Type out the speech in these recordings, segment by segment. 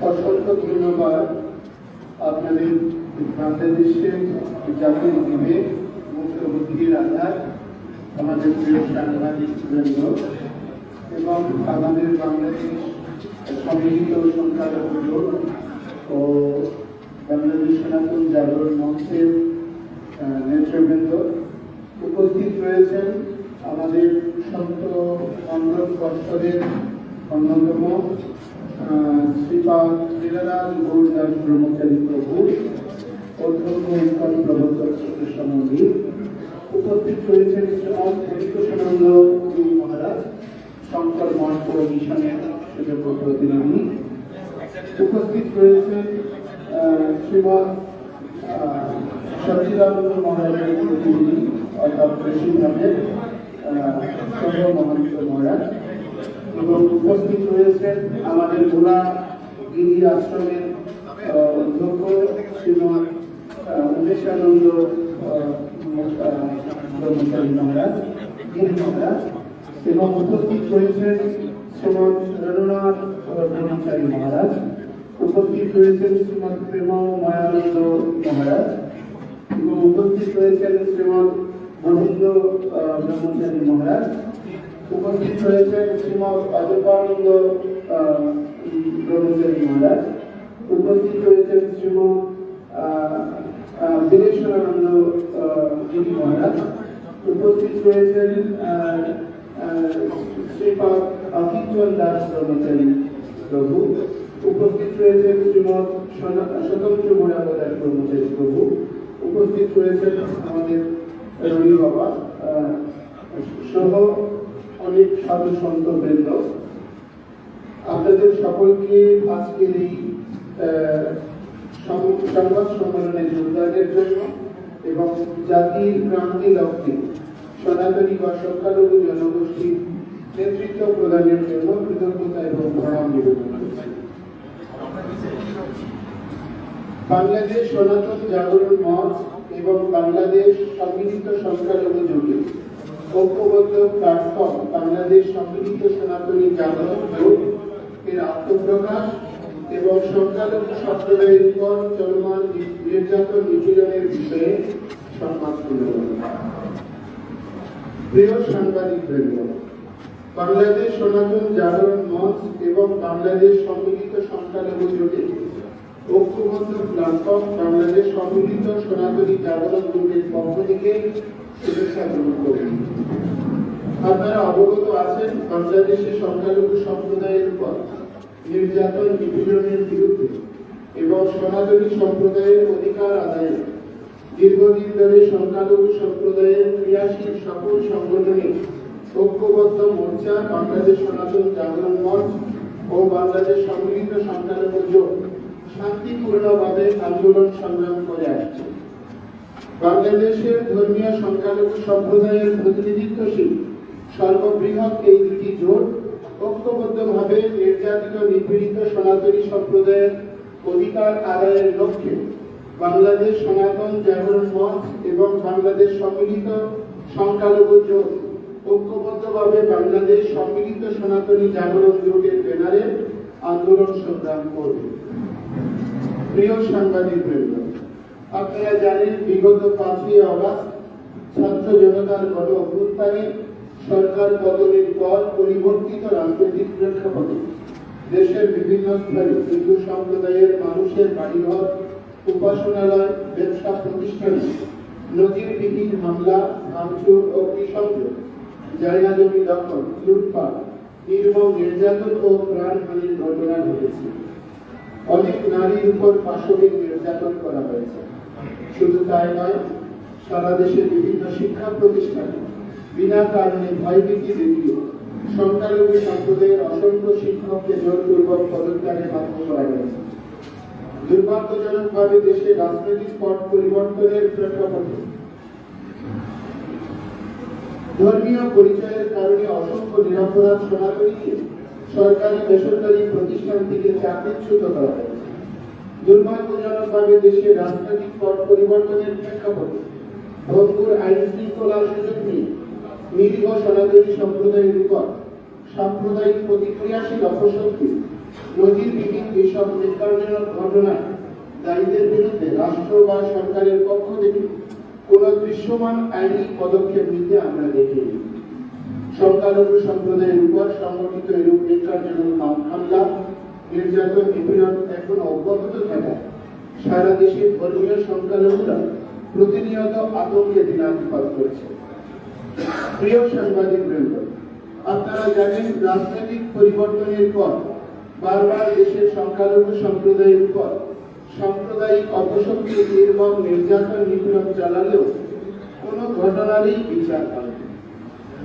অসংখ্য ধন্যবাদ আপনাদের বাংলাদেশের জাতির বিবেক মুখ্যমন্ত্রীর আধার আমাদের প্রিয় সাংবাদিক এবং আমাদের বাংলাদেশ সম্মিলিত সংখ্যালঘু ও বাংলাদেশ সনাতন জাগরণ মঞ্চের নেতৃবৃন্দ উপস্থিত রয়েছেন আমাদের সন্ত মন্ডল পর্ষদের অন্যতম শ্রীপাদ লীলারাজ গৌরদাস ব্রহ্মচারী প্রভু অধ্যক্ষ ইস্কন প্রবর্তক মন্দির। উপস্থিত হরিকৃষ্ণানন্দ গুরু মহারাজ শঙ্কর ও মিশনের সুযোগ্য প্রতিনিধি উপস্থিত রয়েছেন আহ, সচিদানন্দ মহারাজের প্রতিনিধি অর্থাৎ প্রেসিডেন্টের সর্ব মহারাজ। এবং উপস্থিত রয়েছেন আমাদের গোলা গিরি আশ্রমের অধ্যক্ষ শ্রীমৎ আহ, উমেশানন্দ মহারাজ গিরি মহারাজ এবং উপস্থিত রয়েছেন শ্রীমৎ রঘুনাথ ব্রহ্মচারী মহারাজ উপস্থিত রয়েছেন শ্রীমৎ প্রেম মায়ানন্দ মহারাজ এবং উপস্থিত রয়েছেন শ্রীমৎ গোবিন্দ আহ, ব্রহ্মচারী মহারাজ উপস্থিত রয়েছেন শ্রীমৎ অজপানন্দ আহ, ব্রহ্মচারী মহারাজ। উপস্থিত রয়েছেন আহ, আহ, দীনেশ্বরানন্দ মহারাজ। উপস্থিত রয়েছেন শ্রীপাদ অকিঞ্চন দাস ব্রহ্মচারী প্রভু। উপস্থিত রয়েছেন শ্রীমৎ সনা- স্বতন্ত্র মোড়াবা দাস ব্রহ্মচারী প্রভু। উপস্থিত রয়েছেন আমাদের রবি বাবা সহ সাধু সন্ত বৃন্দ আপনাদের সকলকে আজকের এই সংবাদ সম্মেলনে যোগদানের জন্য এবং জাতির ক্রান্তি লক্ষ্যে সনাতনী বা সংখ্যালঘু জনগোষ্ঠীর নেতৃত্ব প্রদানের জন্য কৃতজ্ঞতা এবং প্রণাম নিবেদন বাংলাদেশ সনাতন জাগরণ মঞ্চ এবং বাংলাদেশ সম্মিলিত সংখ্যালঘু জোটের ঐক্যবদ্ধ প্ল্যাটফর্ম বাংলাদেশ সম্মিলিত সনাতনী জাগরণ জোট এর আত্মপ্রকাশ এবং সংখ্যালঘু সম্প্রদায়ের উপর চলমান নির্যাতন নিপীড়নের বিষয়ে সংবাদ প্রিয় সাংবাদিক বাংলাদেশ সনাতন জাগরণ মঞ্চ এবং বাংলাদেশ সম্মিলিত সংখ্যালঘু জোটের ঐক্যবদ্ধ প্ল্যাটফর্ম বাংলাদেশ সম্মিলিত সনাতনী জাগরণ জোটের পক্ষ থেকে আপনারা অবগত আছেন, বাংলাদেশের সংখ্যালঘু সম্প্রদায়ের উপর নির্যাতন নিপীড়নের বিরুদ্ধে এবং সনাতনী সম্প্রদায়ের অধিকার আদায়ে দীর্ঘদিন ধরে সংখ্যালঘু সম্প্রদায়ের ক্রিয়াশীল সকল সংগঠনে ঐক্যবদ্ধ মোর্চা, বাংলাদেশ সনাতন জাগরণ মঞ্চ ও বাংলাদেশ সম্মিলিত সংখ্যালঘু জোট শান্তিপূর্ণভাবে আন্দোলন সংগ্রাম করে আসছে। বাংলাদেশের ধর্মীয় সংখ্যালঘু সম্প্রদায়ের প্রতিনিধিত্বশীল সর্ববৃহৎ এই দুটি জোট ঐক্যবদ্ধভাবে নির্যাতিত, নিপীড়িত সনাতনী সম্প্রদায়ের অধিকার আদায়ের লক্ষ্যে বাংলাদেশ সনাতন জাগরণ মঞ্চ এবং বাংলাদেশ সম্মিলিত সংখ্যালঘু জোট ঐক্যবদ্ধভাবে বাংলাদেশ সম্মিলিত সনাতনী জাগরণ জোটের ব্যানারে আন্দোলন সংগ্রাম করবে। প্রিয় সাংবাদিক বৃন্দ আপনারা জানেন বিগত পাঁচই অগাস্ট ছাত্র জনতার গণ অভ্যুত্থানে সরকার পতনের পর পরিবর্তিত রাজনৈতিক প্রেক্ষাপটে দেশের বিভিন্ন স্তরে হিন্দু সম্প্রদায়ের মানুষের বাড়িঘর, উপাসনালয়, ব্যবসা প্রতিষ্ঠানে নজিরবিহীন হামলা, ভাঙচুর ও অগ্নিসংযোগ জায়গা জমি দখল, লুটপাট, নির্মম নির্যাতন ও প্রাণহানির ঘটনা ঘটেছে। অনেক নারীর উপর পাশবিক নির্যাতন করা হয়েছে। শুধু তাই নয়, সারা দেশের বিভিন্ন শিক্ষা প্রতিষ্ঠানে বিনা কারণে ভয়ভীতি দেখিয়ে সংখ্যালঘু সম্প্রদায়ের অসংখ্য শিক্ষককে জোরপূর্বক পদত্যাগে বাধ্য করা হয়েছে দুর্ভাগ্যজনকভাবে দেশে রাজনৈতিক পট পরিবর্তনের প্রেক্ষাপটে ধর্মীয় পরিচয়ের কারণে অসংখ্য নিরাপরাধ সনাতনীকে সরকারি বেসরকারি প্রতিষ্ঠান থেকে চাকরিচ্যুত করা হয়েছে। দুর্ভাগ্যজনকভাবে দেশে রাজনৈতিক পট পরিবর্তনের প্রেক্ষাপটে ভঙ্গুর আইন শৃঙ্খলার সুযোগ নিয়ে নিরীহ সনাতনী সম্প্রদায়ের উপর সাম্প্রদায়িক প্রতিক্রিয়াশীল অপশক্তি নজিরবিহীন এসব নিষ্কারজনক ঘটনায় দায়ীদের বিরুদ্ধে রাষ্ট্র বা সরকারের পক্ষ থেকে কোন দৃশ্যমান আইনি পদক্ষেপ নিতে আমরা দেখিনি। সংখ্যালঘু সম্প্রদায়ের উপর সংগঠিত এরূপ নিষ্কারজনক হামলা নির্যাতন নিপীড়ন এখন অব্যাহত থাকায় সারা দেশে ধর্মীয় সংখ্যালঘুরা প্রতিনিয়ত আতঙ্কে দিনাতিপাত করেছে। প্রিয় সাংবাদিক বৃন্দ, আপনারা জানেন রাজনৈতিক পরিবর্তনের পর বারবার দেশের সংখ্যালঘু সম্প্রদায়ের উপর সাম্প্রদায়িক অপশক্তি নির্মম নির্যাতন নিপীড়ন চালালেও কোনো ঘটনারই বিচার হয়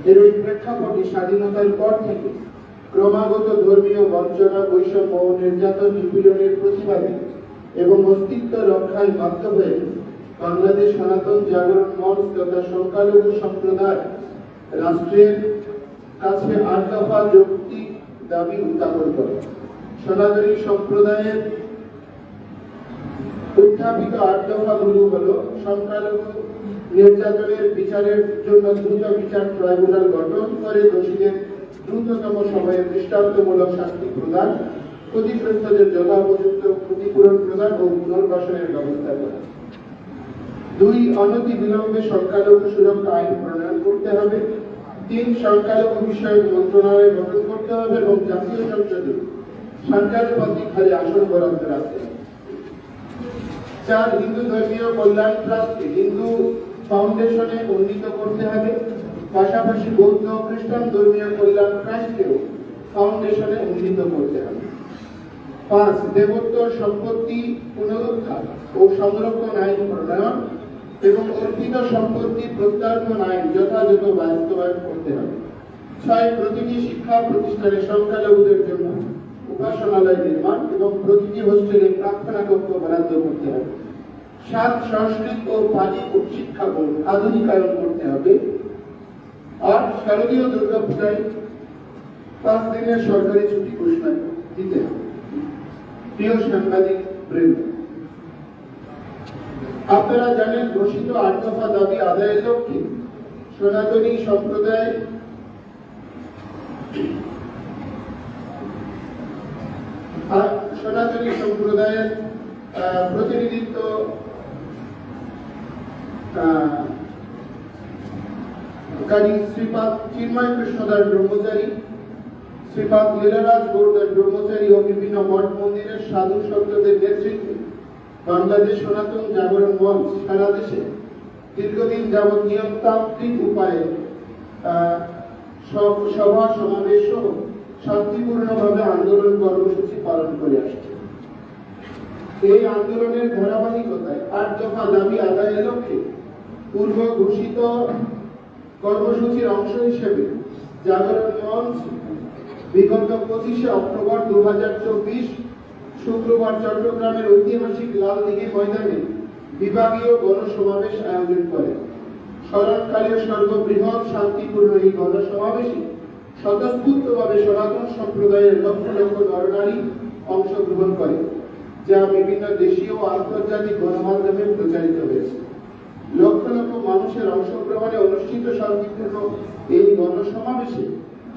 এর ওই প্রেক্ষাপটে স্বাধীনতার পর থেকে ক্রমাগত ধর্মীয় বঞ্চনা, বৈষম্য ও নির্যাতন নিপীড়নের প্রতিবাদে এবং অস্তিত্ব রক্ষায় বাধ্য হয়ে বাংলাদেশ সনাতন জাগরণ মঞ্চ তথা সংখ্যালঘু সম্প্রদায় রাষ্ট্রের কাছে আট দফা যৌক্তিক দাবি উত্থাপন করে। সনাতনী সম্প্রদায়ের উত্থাপিত আট দফাগুলো হলো সংখ্যালঘু নির্যাতনের বিচারের জন্য দ্রুত বিচার ট্রাইব্যুনাল গঠন করে দোষীদের দ্রুততম সময়ে দৃষ্টান্তমূলক শাস্তি প্রদান, ক্ষতিগ্রস্তদের যথোপযুক্ত ক্ষতিপূরণ প্রদান ও পুনর্বাসনের ব্যবস্থা করা। দুই, অনতি বিলম্বে সংখ্যালঘু সুরক্ষা আইন প্রণয়ন করতে হবে। তিন, সংখ্যালঘু বিষয়ক মন্ত্রণালয় গঠন করতে হবে এবং জাতীয় সংসদে সরকারপন্থী খালি আসন বরাদ্দ রাখতে হবে। চার, হিন্দু ধর্মীয় কল্যাণ ট্রাস্টকে হিন্দু ফাউন্ডেশনে উন্নীত করতে হবে। পাশাপাশি বৌদ্ধ খ্রিস্টান ধর্মীয় কল্যাণ ট্রাস্টকেও ফাউন্ডেশনে উন্নীত করতে হবে। পাঁচ দেবোত্তর সম্পত্তি পুনরুদ্ধার ও সংরক্ষণ আইন প্রণয়ন এবং অর্পিত সম্পত্তি প্রত্যার্পণ আইন যথাযথ বাস্তবায়ন করতে হবে। ছয়, প্রতিটি শিক্ষা প্রতিষ্ঠানে সংখ্যালঘুদের জন্য উপাসনালয় নির্মাণ এবং প্রতিটি হোস্টেলে প্রার্থনা কক্ষ বরাদ্দ করতে হবে। সাত, সংস্কৃত ও পালি উচ্চশিক্ষা বোর্ড আধুনিকায়ন করতে হবে। আট শারদীয় দুর্গাপূজায় পাঁচ দিনের সরকারি ছুটি ঘোষণা দিতে প্রিয় সাংবাদিক বৃন্দ, আপনারা জানেন ঘোষিত আট দফা দাবি আদায়ের লক্ষ্যে সনাতনী সম্প্রদায় আর সনাতনী সম্প্রদায়ের প্রতিনিধিত্ব কারী শ্রীপাদ চিন্ময় কৃষ্ণদাস ব্রহ্মচারী, শ্রীপাদ লীলারাজ গৌরদাস ব্রহ্মচারী ও বিভিন্ন মঠ মন্দিরের সাধু সন্তদের নেতৃত্বে বাংলাদেশ সনাতন জাগরণ মঞ্চ সারা দেশে দীর্ঘদিন যাবৎ নিয়মতান্ত্রিক উপায়ে সভা সমাবেশ সহ শান্তিপূর্ণভাবে আন্দোলন কর্মসূচি পালন করে আসছে। এই আন্দোলনের ধারাবাহিকতায় আট দফা দাবি আদায়ের লক্ষ্যে পূর্ব ঘোষিত কর্মসূচির অংশ হিসেবে জাগরণ মঞ্চ বিগত পঁচিশে অক্টোবর দু শুক্রবার চট্টগ্রামের ঐতিহাসিক লাল দিঘি ময়দানে বিভাগীয় গণসমাবেশ আয়োজন করে। স্মরণকালীন সর্ববৃহৎ শান্তিপূর্ণ এই গণসমাবেশে স্বতঃস্ফূর্তভাবে সনাতন সম্প্রদায়ের লক্ষ লক্ষ নরনারী অংশগ্রহণ করে, যা বিভিন্ন দেশীয় ও আন্তর্জাতিক গণমাধ্যমে প্রচারিত হয়েছে। লক্ষ লক্ষ মানুষের অংশগ্রহণে অনুষ্ঠিত শান্তিপূর্ণ এই গণসমাবেশে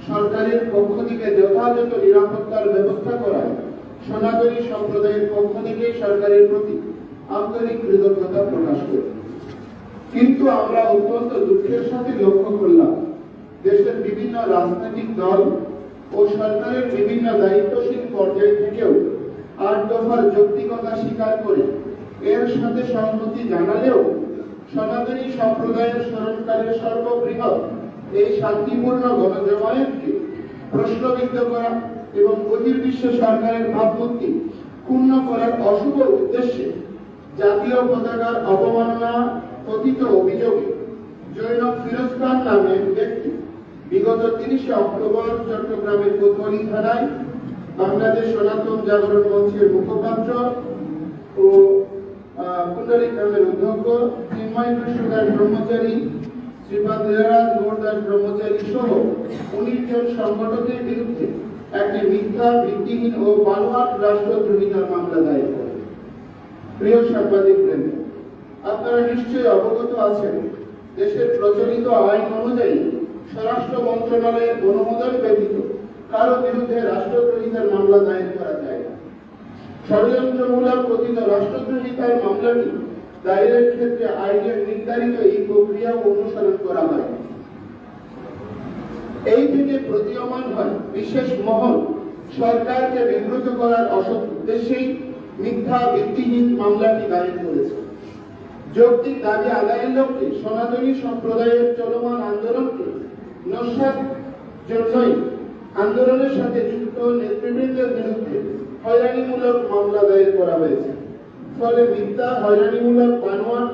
সরকারের পক্ষ থেকে যথাযথ নিরাপত্তার ব্যবস্থা করায় সনাতনী সম্প্রদায়ের পক্ষ থেকে সরকারের প্রতি আন্তরিক কৃতজ্ঞতা প্রকাশ করি। কিন্তু আমরা অত্যন্ত দুঃখের সাথে লক্ষ্য করলাম, দেশের বিভিন্ন রাজনৈতিক দল ও সরকারের বিভিন্ন দায়িত্বশীল পর্যায় থেকেও আট দফার যৌক্তিকতা স্বীকার করে এর সাথে সম্মতি জানালেও সনাতনী সম্প্রদায়ের স্মরণকালের সর্ববৃহৎ এই শান্তিপূর্ণ গণজমায়েতকে প্রশ্নবিদ্ধ করা এবং বহির্বিশ্ব সরকারের ভাবমূর্তি ক্ষুণ্ণ করার অশুভ উদ্দেশ্যে জাতীয় পতাকার অবমাননা কথিত অভিযোগে জৈন ফিরোজ খান নামে ব্যক্তি বিগত তিরিশে অক্টোবর চট্টগ্রামের কোতোয়ালি থানায় বাংলাদেশ সনাতন জাগরণ মঞ্চের মুখপাত্র ও পুণ্ডরিক নামের অধ্যক্ষ চিন্ময় কৃষ্ণদাস ব্রহ্মচারী, শ্রীপাদ লীলারাজ গৌরদাস ব্রহ্মচারী সহ উনিশ জন সংগঠকের বিরুদ্ধে একটি মিথ্যা, ভিত্তিহীন ও বানোয়াট রাষ্ট্রদ্রোহিতার মামলা দায়ের করে। প্রিয় সাংবাদিক বৃন্দ, আপনারা নিশ্চয়ই অবগত আছেন, দেশের প্রচলিত আইন অনুযায়ী স্বরাষ্ট্র মন্ত্রণালয়ের অনুমোদন ব্যতীত কারও বিরুদ্ধে রাষ্ট্রদ্রোহিতার মামলা দায়ের করা যায় ষড়যন্ত্রমূলক কথিত রাষ্ট্রদ্রোহিতার মামলাটি দায়েরের ক্ষেত্রে আইনের নির্ধারিত এই প্রক্রিয়া অনুসরণ করা হয় এই থেকে প্রতীয়মান হয় বিশেষ মহল সরকারকে বিব্রত করার অসৎ উদ্দেশ্যেই মিথ্যা, ভিত্তিহীন মামলাটি দায়ের করেছে। যৌক্তিক দাবি আদায়ের লক্ষ্যে সনাতনী সম্প্রদায়ের চলমান আন্দোলনকে নস্যাৎ জন্যই আন্দোলনের সাথে যুক্ত নেতৃবৃন্দের বিরুদ্ধে হয়রানিমূলক মামলা দায়ের করা হয়েছে। ফলে মিথ্যা, হয়রানিমূলক বানোয়ার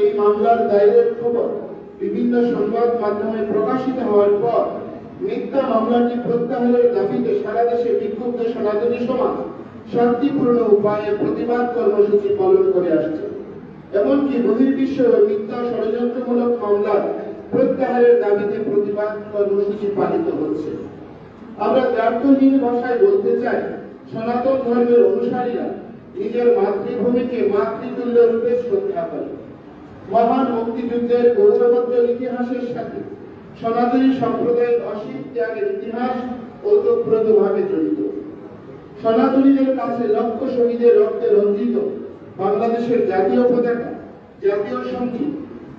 এই মামলার দায়েরের খবর বিভিন্ন সংবাদ মাধ্যমে প্রকাশিত হওয়ার পর মিথ্যা মামলাটি প্রত্যাহারের দাবিতে সারা দেশে বিক্ষুব্ধ সনাতনী সমাজ শান্তিপূর্ণ উপায়ে প্রতিবাদ কর্মসূচি পালন করে আসছে। এমনকি বহির্বিশ্ব মিথ্যা ষড়যন্ত্রমূলক মামলার প্রত্যাহারের দাবিতে প্রতিবাদ কর্মসূচি পালিত হচ্ছে। আমরা দ্ব্যর্থহীন ভাষায় বলতে চাই সনাতন ধর্মের অনুসারীরা নিজের মাতৃভূমিকে মাতৃতুল্য রূপে শ্রদ্ধা করে। মহান মুক্তিযুদ্ধের গৌরবোজ্জ্বল ইতিহাসের সাথে সনাতনী সম্প্রদায়ের অসীম ত্যাগের ইতিহাস ওতপ্রোতভাবে জড়িত। সনাতনীদের কাছে লক্ষ শহীদের রক্তে রঞ্জিত বাংলাদেশের জাতীয় পতাকা, জাতীয় সংগীত,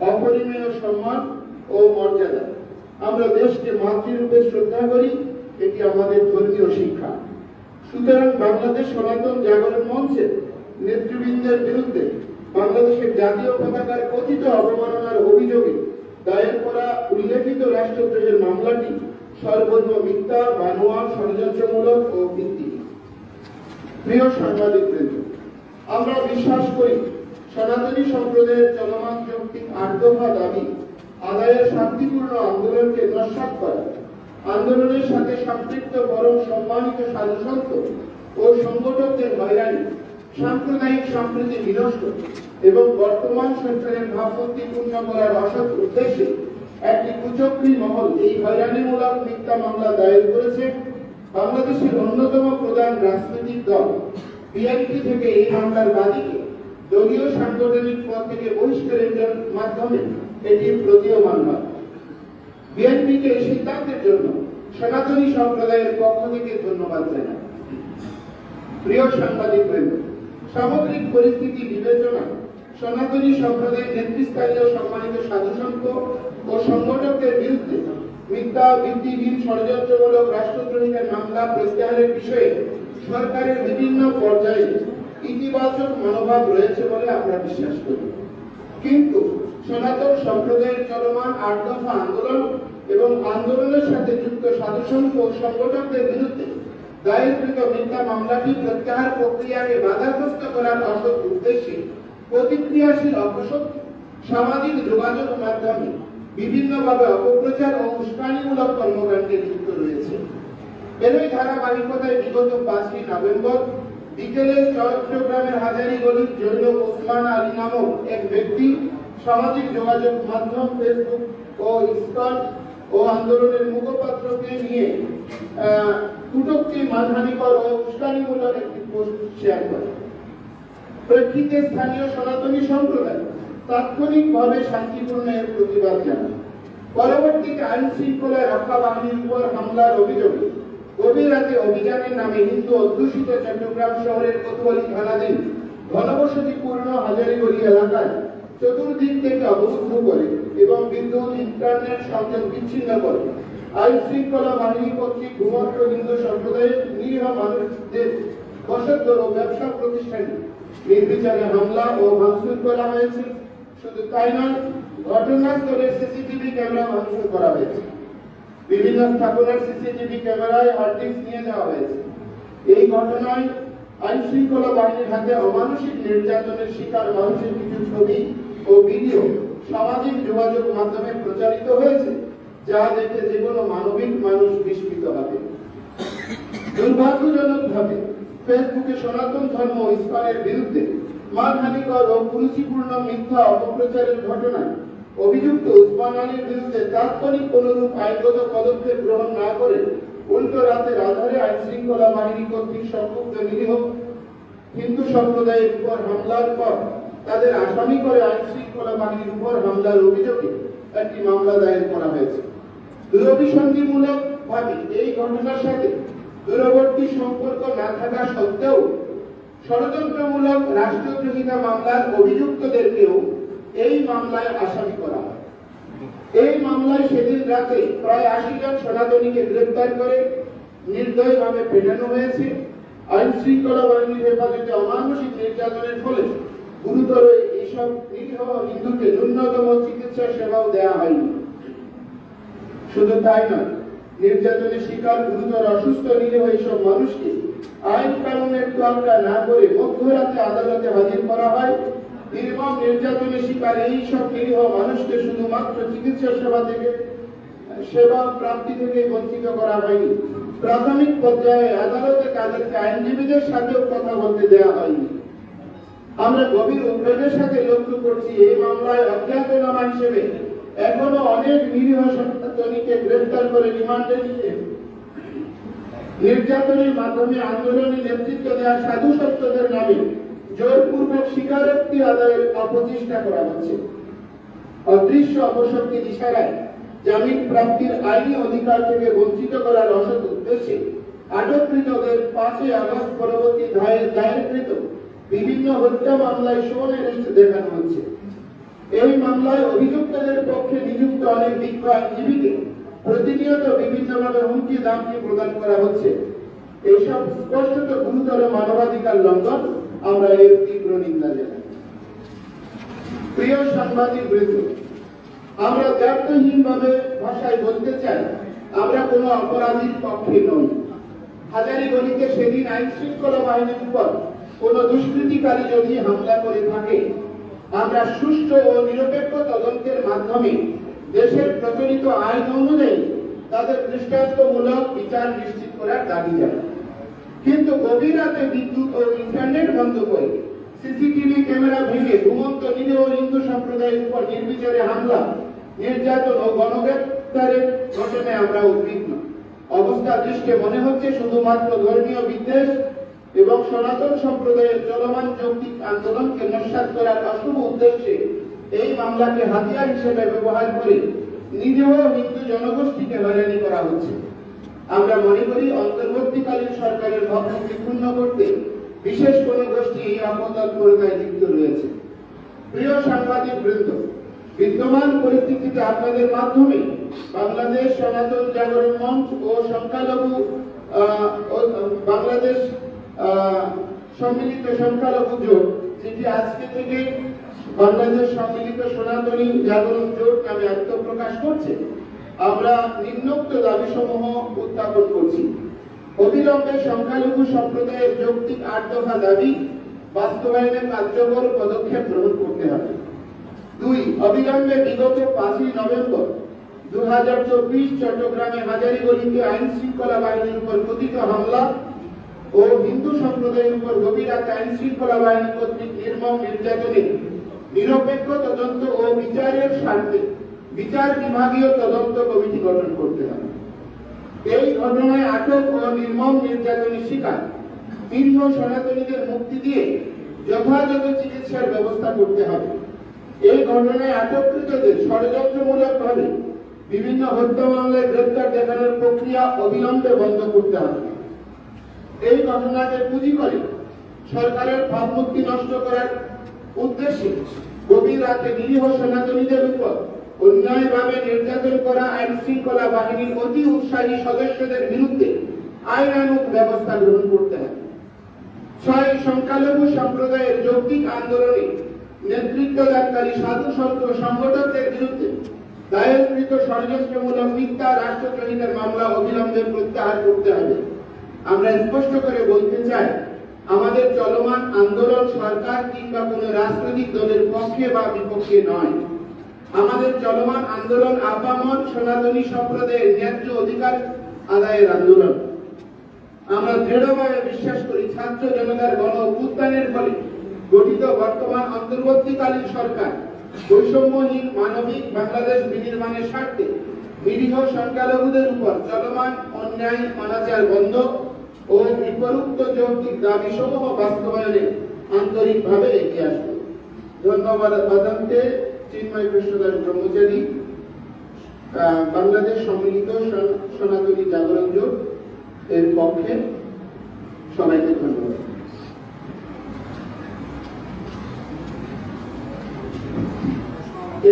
অপরিমেয় সম্মান ও মর্যাদা। আমরা দেশকে মাতৃরূপে শ্রদ্ধা করি, এটি আমাদের ধর্মীয় শিক্ষা। সুতরাং বাংলাদেশ সনাতন জাগরণ মঞ্চের নেতৃবৃন্দের বিরুদ্ধে বাংলাদেশের জাতীয় পতাকার কথিত অবমাননার অভিযোগে দায়ের করা উল্লেখিত রাষ্ট্রদ্রোহের মামলাটি সর্বত্র মিথ্যা বানোয়ার ষড়যন্ত্রমূলক ও ভিত্তিহীন। প্রিয় সাংবাদিক আমরা বিশ্বাস করি সনাতনী সম্প্রদায়ের চলমান যৌক্তিক আট দফা দাবি আদায়ের শান্তিপূর্ণ আন্দোলনকে নস্যাৎ করা আন্দোলনের সাথে সম্পৃক্ত বরং সম্মানিত সাধুসন্ত ও সংগঠকদের হয়রানি, সাম্প্রদায়িক সম্প্রীতি বিনষ্ট এবং বর্তমান সরকারের ভাবমূর্তি পূর্ণ করার অসৎ উদ্দেশ্যে একটি কুচক্রী মহল এই হয়রানিমূলক মিথ্যা মামলা দায়ের করেছে বাংলাদেশের অন্যতম প্রধান রাজনৈতিক দল। বিএনপি থেকে এই মামলার বাদীকে দলীয় সাংগঠনিক পদ থেকে বহিষ্কারের মাধ্যমে এটি প্রতীয়মান হয়। বিএনপিকে এই সিদ্ধান্তের জন্য সনাতনী সম্প্রদায়ের পক্ষ থেকে ধন্যবাদ জানাই। প্রিয় সাংবাদিক সামগ্রিক পরিস্থিতি বিবেচনা সনাতনী সম্প্রদায়ের নেতৃস্থানীয় সম্মানিত সাধুসন্ত ও সংগঠকদের বিরুদ্ধে মিথ্যা, ভিত্তিহীন, ষড়যন্ত্রমূলক রাষ্ট্রদ্রোহিতার মামলা প্রত্যাহারের বিষয়ে সরকারের বিভিন্ন পর্যায়ে ইতিবাচক মনোভাব রয়েছে বলে আমরা বিশ্বাস করি। কিন্তু সনাতন সম্প্রদায়ের চলমান আট দফা আন্দোলন এবং আন্দোলনের সাথে যুক্ত সাধুসংঘ ও সংগঠকদের বিরুদ্ধে দায়েরকৃত মিথ্যা মামলাটি প্রত্যাহার প্রক্রিয়াকে বাধাগ্রস্ত করার উদ্দেশ্যে প্রতিক্রিয়াশীল অপশক্তি সামাজিক যোগাযোগ মাধ্যমে বিভিন্নভাবে অপপ্রচার ও উস্কানিমূলক কর্মকাণ্ডে যুক্ত রয়েছে। এরই ধারাবাহিকতায় বিগত পাঁচই নভেম্বর বিকেলে চট্টগ্রামের হাজারি গলির জৈন ওসমান আলী নামক এক ব্যক্তি সামাজিক যোগাযোগ মাধ্যম ফেসবুক ও ইসকন ও আন্দোলনের মুখপাত্রকে নিয়ে কুটুক্তি, মানহানিকর ও উস্কানিমূলক একটি পোস্ট শেয়ার করে। প্রেক্ষিতে স্থানীয় সনাতনী সম্প্রদায় তাৎক্ষণিকভাবে শান্তিপূর্ণ এর প্রতিবাদ জানায়। পরবর্তীতে আইন শৃঙ্খলা রক্ষা বাহিনীর উপর হামলার অভিযোগে গভীর রাতে অভিযানের নামে হিন্দু অধ্যুষিত চট্টগ্রাম শহরের কোতোয়ালি থানাধীন ঘনবসতিপূর্ণ হাজারিগড়ি এলাকায় চতুর্দিক থেকে অবরুদ্ধ করে এবং বিদ্যুৎ, ইন্টারনেট সংযোগ বিচ্ছিন্ন করে। আইন বাহিনী কর্তৃক ভূমত্র হিন্দু সম্প্রদায়ের নিরীহ মানুষদের ও ব্যবসা প্রতিষ্ঠানে নির্বিচারে হামলা ও ভাঙচুর করা হয়েছে। শুধু তাই নয়, ঘটনাস্থলে সিসিটিভি ক্যামেরা ভাঙচুর করা হয়েছে। বিভিন্ন স্থাপনার সিসিটিভি ক্যামেরায় হার্ড নিয়ে যাওয়া হয়েছে। এই ঘটনায় আইন শৃঙ্খলা বাহিনীর হাতে অমানসিক নির্যাতনের শিকার মানুষের কিছু ছবি ও ভিডিও সামাজিক যোগাযোগ মাধ্যমে প্রচারিত হয়েছে, যা দেখে যে কোনো মানবিক মানুষ বিস্মিত হবে। দুর্ভাগ্যজনকভাবে, ফেসবুকে সনাতন ধর্ম ইসলামের বিরুদ্ধে মানহানিকর ও কুরুচিপূর্ণ মিথ্যা অপপ্রচারের ঘটনায় অভিযুক্ত উসমান আলীর বিরুদ্ধে তাৎক্ষণিক কোনরূপ আইনগত পদক্ষেপ গ্রহণ না করে উল্টো রাতের আধারে আইন শৃঙ্খলা বাহিনী কর্তৃক সম্পৃক্ত নিরীহ হিন্দু সম্প্রদায়ের উপর হামলার পর তাদের আসামি করে আইন শৃঙ্খলা বাহিনীর উপর হামলার অভিযোগে একটি মামলা দায়ের করা হয়েছে। ভাবে এই ঘটনার সাথে দূরবর্তী সম্পর্ক না থাকা সত্ত্বেও ষড়যন্ত্রমূলক রাষ্ট্রদ্রোহিতা মামলার অভিযুক্তদেরকেও এই মামলায় আসামি করা হয়। এই মামলায় সেদিন রাতে প্রায় আশি জন সনাতনীকে গ্রেপ্তার করে নির্দয়ভাবে পেটানো হয়েছে। আইন শৃঙ্খলা বাহিনীর হেফাজতে অমানসিক নির্যাতনের ফলে গুরুতর এইসব নিরীহ হিন্দুকে ন্যূনতম চিকিৎসা সেবাও দেওয়া হয়নি। শুধু তাই নয়, নির্যাতনের শিকার, গুরুতর অসুস্থ, নিরীহ এইসব মানুষকে আইন কানুনের তোয়াক্কা না করে মধ্যরাতে আদালতে হাজির করা হয়। নির্মম নির্যাতনের শিকার এই সব নিরীহ মানুষকে শুধুমাত্র চিকিৎসা সেবা থেকে, সেবা প্রাপ্তি থেকে বঞ্চিত করা হয়নি। প্রাথমিক পর্যায়ে আদালতে তাদেরকে আইনজীবীদের সাথেও কথা বলতে দেওয়া হয়নি। আমরা গভীর উদ্বেগের সাথে লক্ষ্য করছি এই মামলায় অজ্ঞাতনামা হিসেবে এখনও অনেক নিরীহ সন্তানকে গ্রেফতার করে রিমান্ডে নিয়ে নির্যাতনের মাধ্যমে আন্দোলনে নেতৃত্ব দেওয়া সাধু সন্তদের নামে জোরপূর্বক স্বীকারোক্তি আদায়ের অপচেষ্টা করা হচ্ছে। অদৃশ্য অপশক্তির ইশারায় জামিন প্রাপ্তির আইনি অধিকার থেকে বঞ্চিত করার অসৎ উদ্দেশ্যে আটককৃতদের পাঁচই আগস্ট পরবর্তী দায়ের দায়েরকৃত বিভিন্ন হত্যা মামলায় সুনির্দিষ্ট দেখানো হচ্ছে। এই মামলায় অভিযুক্তদের পক্ষে নিযুক্ত অনেক বিজ্ঞ আইনজীবীকে প্রতিনিয়ত বিভিন্নভাবে হুমকি দামকি প্রদান করা হচ্ছে। এইসব স্পষ্টত গুরুতর মানবাধিকার লঙ্ঘন। আমরা এর তীব্র নিন্দা জানাই। প্রিয় সাংবাদিক বৃন্দ, আমরা ভাবে ভাষায় বলতে চাই, আমরা কোনো অপরাধীর পক্ষে নই। হাজারিগঞ্জে সেদিন আইন শৃঙ্খলা বাহিনীর উপর কোন দুষ্কৃতিকারী যদি হামলা করে থাকে, আমরা সুষ্ঠু ও নিরপেক্ষ তদন্তের মাধ্যমে দেশের প্রচলিত আইন অনুযায়ী তাদের দৃষ্টান্তমূলক বিচার নিশ্চিত করার দাবি জানাই। কিন্তু গভীর রাতে বিদ্যুৎ ও ইন্টারনেট বন্ধ করে সিসিটিভি ক্যামেরা ভেঙে ঘুমন্ত নিরীহ হিন্দু সম্প্রদায়ের উপর নির্বিচারে হামলা, নির্যাতন ও গণগ্রেপ্তারের ঘটনায় আমরা উদ্বিগ্ন। অবস্থা দৃষ্টে মনে হচ্ছে শুধুমাত্র ধর্মীয় বিদ্বেষ এবং সনাতন সম্প্রদায়ের চলমান যৌক্তিক আন্দোলনকে নস্যাৎ করার অশুভ উদ্দেশ্যে এই মামলাকে হাতিয়ার হিসেবে ব্যবহার করে নিরীহ হিন্দু জনগোষ্ঠীকে হয়রানি করা হচ্ছে। আমরা মনে করি অন্তর্বর্তীকালীন সরকারের ভাবমূর্তি ক্ষুণ্ণ করতে বিশেষ কোন গোষ্ঠী এই অপতৎপরতায় লিপ্ত রয়েছে। প্রিয় সাংবাদিক বৃন্দ, বিদ্যমান পরিস্থিতিতে আপনাদের মাধ্যমে বাংলাদেশ সনাতন জাগরণ মঞ্চ ও সংখ্যালঘু বাংলাদেশ সম্মিলিত সংখ্যালঘু জোট, যেটি আজকে থেকে বাংলাদেশ সম্মিলিত সনাতনী জাগরণ জোট নামে আত্মপ্রকাশ করছে, আমরা নিম্নোক্ত দাবিসমূহ উত্থাপন করছি। অবিলম্বে সংখ্যালঘু সম্প্রদায়ের যৌক্তিক আট দফা দাবি বাস্তবায়নে কার্যকর পদক্ষেপ গ্রহণ করতে হবে। দুই, অবিলম্বে বিগত পাঁচই নভেম্বর দু হাজার চব্বিশ চট্টগ্রামে হাজারিগঞ্জে আইন শৃঙ্খলা বাহিনীর উপর কথিত হামলা ও হিন্দু সম্প্রদায়ের উপর গভীর আইন শৃঙ্খলা বাহিনী কর্তৃক নির্মম নির্যাতনের নিরপেক্ষ তদন্ত ও বিচারের স্বার্থে বিচার বিভাগীয় তদন্ত কমিটি গঠন করতে হবে। এই ঘটনায় আটক ও নির্মম নির্যাতনের শিকার নিরীহ সনাতনীদের মুক্তি দিয়ে যথাযথ চিকিৎসার ব্যবস্থা করতে হবে। এই ঘটনায় আটককৃতদের ষড়যন্ত্রমূলক ভাবে বিভিন্ন হত্যা মামলায় গ্রেপ্তার দেখানোর প্রক্রিয়া অবিলম্বে বন্ধ করতে হবে। এই ঘটনাকে পুঁজি করে। সরকারের ভাবমূর্তি নষ্ট করার উদ্দেশ্যে গভীর রাতে নিরীহ সনাতনীদের উপর অন্যায়ভাবে নির্যাতন করা আইন শৃঙ্খলা বাহিনীর অতি উৎসাহী সদস্যদের বিরুদ্ধে আইনানুগ ব্যবস্থা গ্রহণ করতে হবে। ছয় সংখ্যালঘু সম্প্রদায়ের যৌক্তিক আন্দোলনে নেতৃত্বদানকারী সাধু সন্ত সংগঠকদের বিরুদ্ধে দায়েরকৃত ষড়যন্ত্রমূলক মিথ্যা রাষ্ট্রদ্রোহিতার মামলা অবিলম্বে প্রত্যাহার করতে হবে। আমরা স্পষ্ট করে বলতে চাই, আমাদের চলমান আন্দোলন সরকার কিংবা কোনো রাজনৈতিক দলের পক্ষে বা বিপক্ষে নয়। আমাদের চলমান আন্দোলন আপামর সনাতনী সম্প্রদায়ের ন্যায্য অধিকার আদায়ের আন্দোলন। আমরা দৃঢ়ভাবে বিশ্বাস করি, ছাত্র জনতার গণ অভ্যুত্থানের ফলে গঠিত বর্তমান অন্তর্বর্তীকালীন সরকার বৈষম্যহীন মানবিক বাংলাদেশ বিনির্মাণের স্বার্থে নিরীহ সংখ্যালঘুদের উপর চলমান অন্যায়, অনাচার বন্ধ ও বিপরুক্ত যৌক্তিক দাবি সমূহ বাস্তবায়নে আন্তরিকভাবে এগিয়ে আসবে। ধন্যবাদ বাদান্তে চিন্ময় কৃষ্ণদাস ব্রহ্মচারী। বাংলাদেশ সম্মিলিত সনাতনী জাগরণ জোট এর পক্ষে সবাইকে ধন্যবাদ।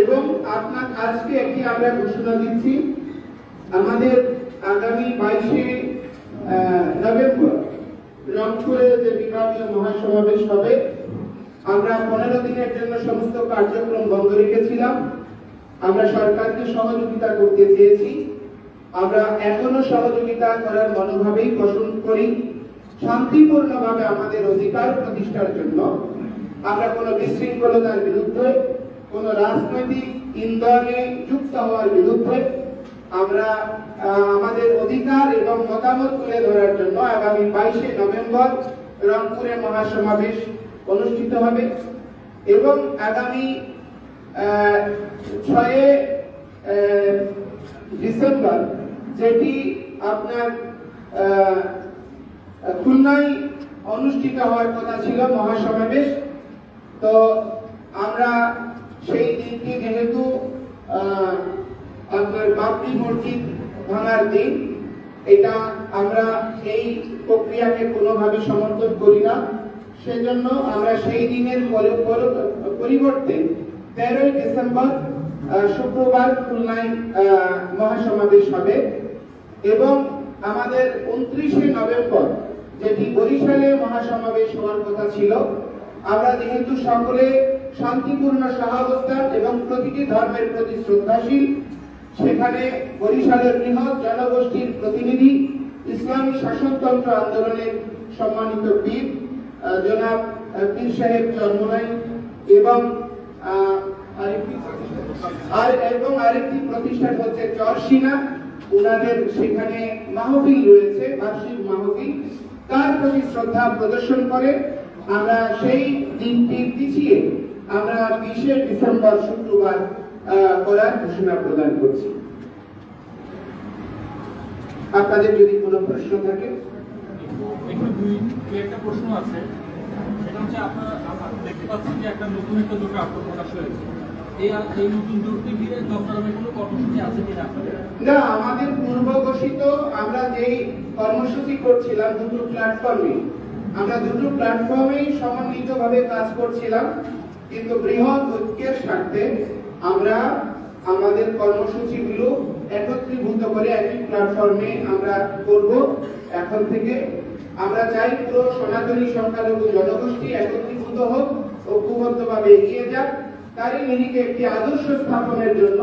এবং আপনার আজকে একটি আমরা ঘোষণা দিচ্ছি, আমাদের আগামী বাইশে নভেম্বর, রংপুরে যে বিভাগীয় মহাসমাবেশ হবে, আমরা পনেরো দিনের জন্য সমস্ত কার্যক্রম বন্ধ রেখেছিলাম। আমরা সরকারকে সহযোগিতা করতে চেয়েছি। আমরা এখনও সহযোগিতা করার মনোভাবেই পোষণ করি। শান্তিপূর্ণভাবে আমাদের অধিকার প্রতিষ্ঠার জন্য আমরা কোনো বিশৃঙ্খলতার বিরুদ্ধে, কোন রাজনৈতিক ইন্ধনে যুক্ত হওয়ার বিরুদ্ধে আমরা আমাদের অধিকার এবং মতামত তুলে ধরার জন্য আগামী বাইশে নভেম্বর রংপুরে মহাসমাবেশ অনুষ্ঠিত হবে এবং আগামী ছয়ে ডিসেম্বর যেটি আপনার খুলনায় অনুষ্ঠিত হওয়ার কথা ছিল মহাসমাবেশ, তো আমরা সেই দিনটি যেহেতু আপনার বাবরি মসজিদ ভাঙার দিন, এটা আমরা এই প্রক্রিয়াকে কোনোভাবে সমর্থন করি না। সেজন্য আমরা সেই দিনের পরি- পরি- পরিবর্তে তেরোই ডিসেম্বর শুক্রবার খুলনায় মহাসমাবেশ হবে এবং আমাদের উনত্রিশে নভেম্বর, যেটি বরিশালে মহাসমাবেশ হওয়ার কথা ছিল, আমরা যেহেতু সকলে শান্তিপূর্ণ সহাবস্থান এবং প্রতিটি ধর্মের প্রতি শ্রদ্ধাশীল সেখানে বরিশালের বৃহৎ জনগোষ্ঠীর প্রতিনিধি, ইসলামী শাসনতন্ত্র আন্দোলনের সম্মানিত পীর জনাব পীর সাহেব চরমনাই এবং আর, এবং আরেকটি প্রতিষ্ঠান হচ্ছে চরসিনা। ওনাদের সেখানে মাহফিল রয়েছে, বার্ষিক মাহফিল। তার প্রতি শ্রদ্ধা প্রদর্শন করে আমরা সেই দিনটি পিছিয়ে আমরা বিশে ডিসেম্বর শুক্রবার করার ঘোষণা প্রদান করছি। আপনাদের যদি কোনো প্রশ্ন থাকে? একটু দুই দুই একটা প্রশ্ন আছে। সেটা হচ্ছে আপনারা আমরা দেখতে যে একটা নতুন একটা হয়েছে। না আমাদের পূর্ব ঘোষিত যেই কর্মসূচি করছিলাম দুটো প্ল্যাটফর্মে আমরা দুটো প্ল্যাটফর্মেই সমন্বিতভাবে কাজ করছিলাম কিন্তু বৃহৎ ঐক্যের স্বার্থে আমরা আমাদের কর্মসূচিগুলো একত্রীভূত করে একই প্ল্যাটফর্মে আমরা করব। এখন থেকে আমরা চাই পুরো সনাতনী সংখ্যালঘু জনগোষ্ঠী একত্রীভূত হোক, ঐক্যবদ্ধভাবে এগিয়ে যাক। তারই নিরিখে একটি আদর্শ স্থাপনের জন্য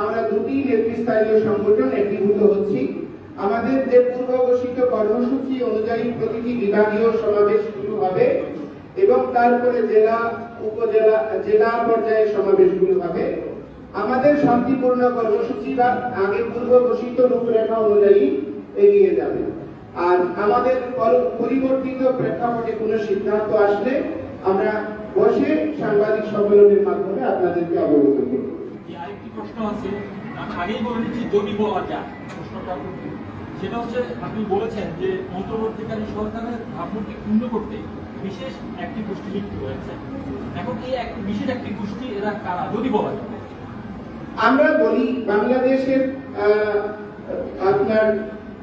আমরা দুটি নেতৃস্থানীয় সংগঠন একীভূত হচ্ছি। আমাদের যে পূর্ব ঘোষিত কর্মসূচি অনুযায়ী প্রতিটি বিভাগীয় সমাবেশ শুরু হবে। এবং তারপরে জেলা, উপজেলা, জেলা পর্যায়ে সমাবেশগুলো হবে। আমাদের শান্তিপূর্ণ কর্মসূচিরা আগে পূর্ব ঘোষিত রূপরেখা অনুযায়ী এগিয়ে যাবে। আর আমাদের পরিবর্তিত প্রেক্ষাপটে কোনো সিদ্ধান্ত আসলে আমরা বসে সাংবাদিক সম্মেলনের মাধ্যমে আপনাদেরকে অবগত করব। আরেকটি প্রশ্ন আছে সেটা হচ্ছে, আপনি বলেছেন যে অন্তর্বর্তীকালীন সরকারের ভাবমূর্তি ক্ষুণ্ণ করতে। বিশেষ একটি গোষ্ঠী লিপ্ত হয়েছে। এখন এই এক বিশেষ একটি গোষ্ঠী এরা কারা, যদি বলা যায় আমরা বলি বাংলাদেশের আপনার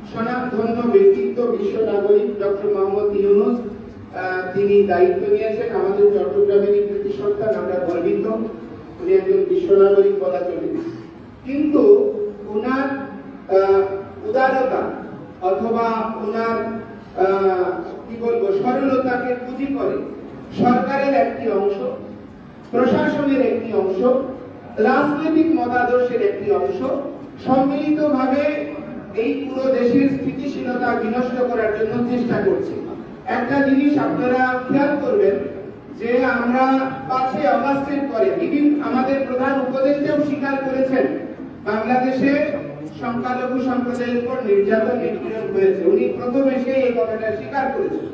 স্বনামধন্য ব্যক্তিত্ব বিশ্ব নাগরিক ডক্টর মোহাম্মদ ইউনুস তিনি দায়িত্ব নিয়েছেন আমাদের চট্টগ্রামেরই কৃতি সন্তান, আমরা গর্বিত। উনি একজন বিশ্ব নাগরিক বলা চলে। কিন্তু ওনার উদারতা অথবা ওনার কি বলব সরলতাকে পুঁজি করে। সরকারের একটি অংশ, প্রশাসনের একটি অংশ, রাজনৈতিক মতাদর্শের একটি অংশ, সম্মিলিতভাবে এই পুরো দেশের স্থিতিশীলতা বিনষ্ট করার জন্য চেষ্টা করছে। একটা জিনিস আপনারা খেয়াল করবেন, যে আমরা পাঁচই অগাস্টের পরে বিভিন্ন আমাদের প্রধান উপদেষ্টাও স্বীকার করেছেন, বাংলাদেশে সংখ্যালঘু সম্প্রদায়ের উপর নির্যাতন নিপীড়ন হয়েছে। উনি প্রথম এসে এই কথাটা স্বীকার করেছেন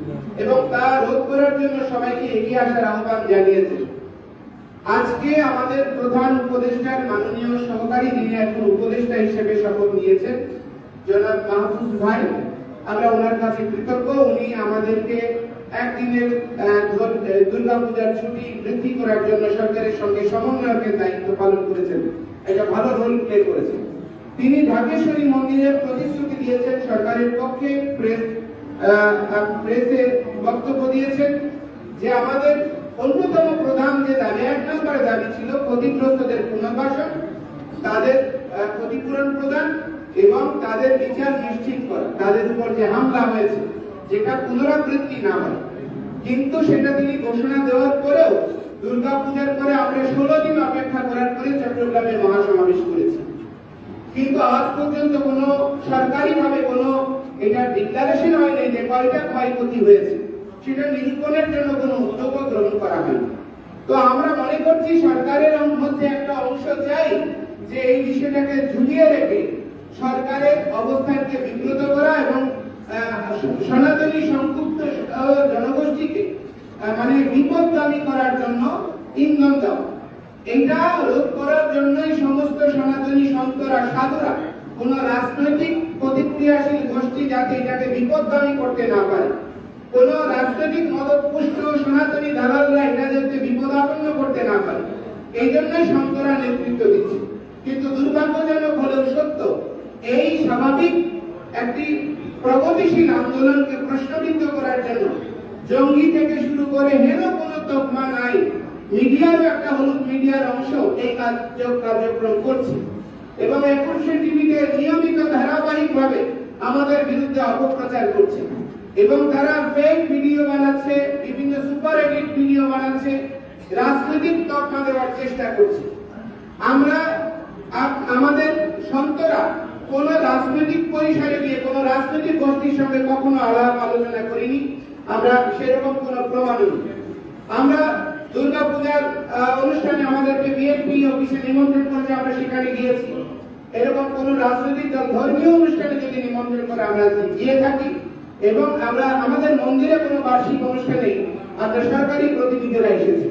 এবং তা রোধ করার জন্য সবাইকে এগিয়ে আসার আহ্বান জানিয়েছেন। আজকে আমাদের প্রধান উপদেষ্টার মাননীয় সহকারী যিনি এখন উপদেষ্টা হিসেবে শপথ নিয়েছেন, জনাব মাহফুজ ভাই, আমরা ওনার কাছে কৃতজ্ঞ। উনি আমাদেরকে একদিনের দুর্গাপূজার ছুটি বৃদ্ধি করার জন্য সরকারের সঙ্গে সমন্বয়কের দায়িত্ব পালন করেছেন। একটা ভালো রোল প্লে করেছেন তিনি ঢাকেশ্বরী মন্দিরের প্রতিশ্রুতি দিয়েছেন, সরকারের পক্ষে প্রেস প্রেসে বক্তব্য দিয়েছেন যে আমাদের অন্যতম প্রধান যে দাবি, এক নম্বরে দাবি ছিল ক্ষতিগ্রস্তদের পুনর্বাসন, তাদের ক্ষতিপূরণ প্রদান এবং তাদের বিচার নিশ্চিত করা, তাদের উপর যে হামলা হয়েছে, যেটা পুনরাবৃত্তি না হয়। কিন্তু সেটা তিনি ঘোষণা দেওয়ার পরেও দুর্গা পূজার পরে আমরা ষোলো দিন অপেক্ষা করার পরে চট্টগ্রামে মহাসমাবেশ করেছি। কিন্তু আজ পর্যন্ত কোনো সরকারি ভাবে কোনো এটা ডিক্লারেশন হয় নাই যে কয়টা ক্ষয়ক্ষতি হয়েছে। সেটা নিরূপণের জন্য কোনো উদ্যোগ গ্রহণ করা হয়নি। তো আমরা মনে করছি সরকারের মধ্যে একটা অংশ চাই যে এই বিষয়টাকে ঝুলিয়ে রেখে সরকারের অবস্থানকে বিব্রত করা এবং সনাতনী আহ, জনগোষ্ঠীকে মানে বিপদগামী করার জন্য ইন্ধন দেওয়া। এটা রোধ করার জন্যই সমস্ত সনাতনী সন্তরা সাধুরা কোন রাজনৈতিক প্রতিক্রিয়াশীল গোষ্ঠী যাতে এটাকে বিপদগামী করতে না পারে। কোন রাজনৈতিক মদতপুষ্ট সনাতনী দালালরা এটা যাতে বিপদাপন্ন করতে না পারে। এই জন্যই সন্তরা নেতৃত্ব দিচ্ছে। কিন্তু দুর্ভাগ্যজনক হলেও সত্য, এই স্বাভাবিক একটি প্রগতিশীল আন্দোলনকে প্রশ্নবিদ্ধ করার জন্য জঙ্গি থেকে শুরু করে হেন কোনো তকমা নাই। মিডিয়ারও একটা হলুদ মিডিয়ার অংশ, এই কার্য কার্যক্রম করছে। এবং একুশে টিভিতে নিয়মিত ধারাবাহিকভাবে আমাদের বিরুদ্ধে অপপ্রচার করছে। এবং তারা ফেক ভিডিও বানাচ্ছে, বিভিন্ন সুপার এডিট ভিডিও বানাচ্ছে, রাজনৈতিক তকমা দেওয়ার চেষ্টা করছে। আমরা আমাদের সন্তরা কোন রাজনৈতিক পরিসরে গিয়ে কোন রাজনৈতিক গোষ্ঠীর সঙ্গে কখনো আলাপ আলোচনা করিনি। আমরা সেরকম কোনো প্রমাণ আমরা দুর্গা পূজার অনুষ্ঠানে আমাদেরকে বিএনপি অফিসে নিমন্ত্রণ করেছে আমরা সেখানে গিয়েছি। এরকম কোন রাজনৈতিক দল, ধর্মীয় অনুষ্ঠানে যদি নিমন্ত্রণ করে আমরা গিয়ে থাকি এবং আমরা আমাদের মন্দিরে কোনো বার্ষিক অনুষ্ঠানে আমরা সরকারি প্রতিনিধিরা এসেছি।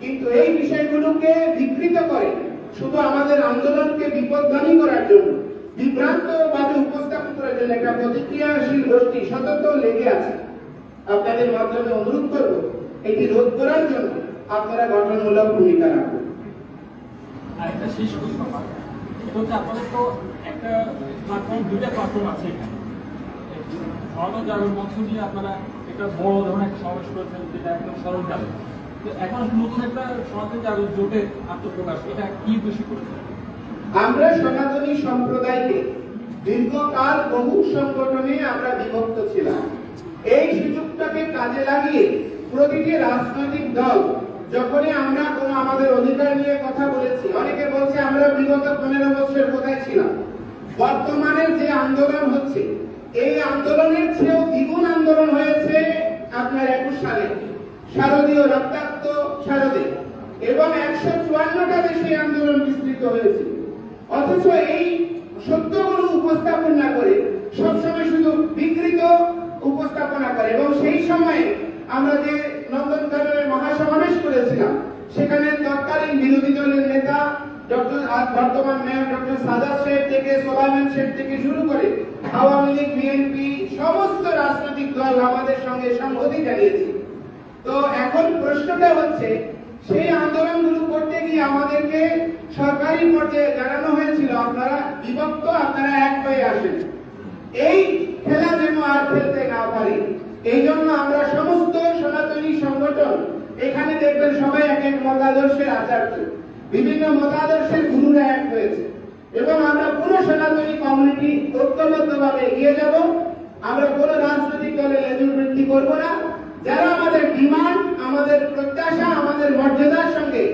কিন্তু এই বিষয়গুলোকে বিকৃত করে শুধু আমাদের আন্দোলনকে বিপদগামী করার জন্য বিভ্রান্ত ভাবে উপস্থাপন করার জন্য একটা প্রতিক্রিয়াশীল গোষ্ঠী সতত লেগে আছে। আপনাদের মাধ্যমে অনুরোধ করব, এটি রোধ করার জন্য আপনারা গঠনমূলক ভূমিকা রাখুন। আরেকটা শেষ প্রশ্ন এটা আপনাদের তো একটা প্ল্যাটফর্ম দুইটা প্ল্যাটফর্ম আছে এখানে। গণজাগরণ মঞ্চ নিয়ে আপনারা একটা বড় ধরনের একটা সমাবেশ করেছেন যেটা একদম সরঞ্জাম এখন নতুন একটা সনাতন আত্মপ্রকাশ এটা কি করেছে আমরা সনাতনী সম্প্রদায়কে দীর্ঘকাল বহু সংগঠনে আমরা বিভক্ত ছিলাম। এই সুযোগটাকে কাজে লাগিয়ে প্রতিটি রাজনৈতিক দল যখনই আমরা কোনো আমাদের অধিকার নিয়ে কথা বলেছি, অনেকে বলছে আমরা বিগত পনেরো বছর কোথায় ছিলাম? বর্তমানে যে আন্দোলন হচ্ছে, এই আন্দোলনের চেয়েও দ্বিগুণ আন্দোলন হয়েছে আপনার একুশ সালে। শারদীয় রক্তাক্ত শারদে। এবং একশো চুয়ান্নটা দেশে আন্দোলন বিস্তৃত হয়েছে। অথচ এই সত্যগুলো উপস্থাপন না করে, সবসময় শুধু বিকৃত উপস্থাপনা করে। এবং সেই সময়ে আমরা যে নন্দনকাননে মহাসমাবেশ করেছিলাম। সেখানে তৎকালীন বিরোধী দলের নেতা ডক্টর বর্তমান মেয়র ডক্টর সাদাত সাহেব থেকে সোলাইমান শেখ থেকে শুরু করে আওয়ামী লীগ, বিএনপি, সমস্ত রাজনৈতিক দল আমাদের সঙ্গে সংহতি জানিয়েছে। তো এখন প্রশ্নটা হচ্ছে, সেই আন্দোলনগুলো করতে গিয়ে আমাদেরকে সরকারি পর্যায়ে জানানো হয়েছিল, আপনারা বিভক্ত, আপনারা এক হয়ে আসেন। এই খেলা যেন আর খেলতে না পারি এই জন্য আমরা সমস্ত সংগঠন। এখানে দেখবেন সবাই এক এক মতাদর্শের আচার্য। বিভিন্ন মতাদর্শের গুরুরা এক হয়েছে। এবং আমরা পুরো সনাতনী কমিউনিটি ঐক্যবদ্ধভাবে এগিয়ে যাব। আমরা কোনো রাজনৈতিক দলে লেজুর বৃদ্ধি করব না। যারা আমাদের ডিমান্ড, আমাদের প্রত্যাশা, আমাদের মর্যাদার সঙ্গে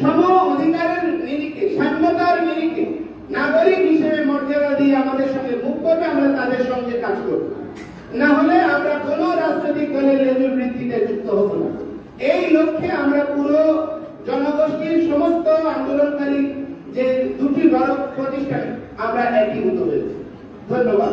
সম অধিকারের নিরিখে, সাম্যতার নিরিখে, নাগরিক হিসেবে মর্যাদা দিয়ে আমাদের সঙ্গে মুখ করবে, আমরা তাদের সঙ্গে কাজ করব। না হলে আমরা কোন রাজনৈতিক দলের রেজুর বৃদ্ধিতে যুক্ত হব না। এই লক্ষ্যে আমরা পুরো জনগোষ্ঠীর সমস্ত আন্দোলনকারী যে দুটি বড় প্রতিষ্ঠান, আমরা একীভূত হয়েছি। ধন্যবাদ।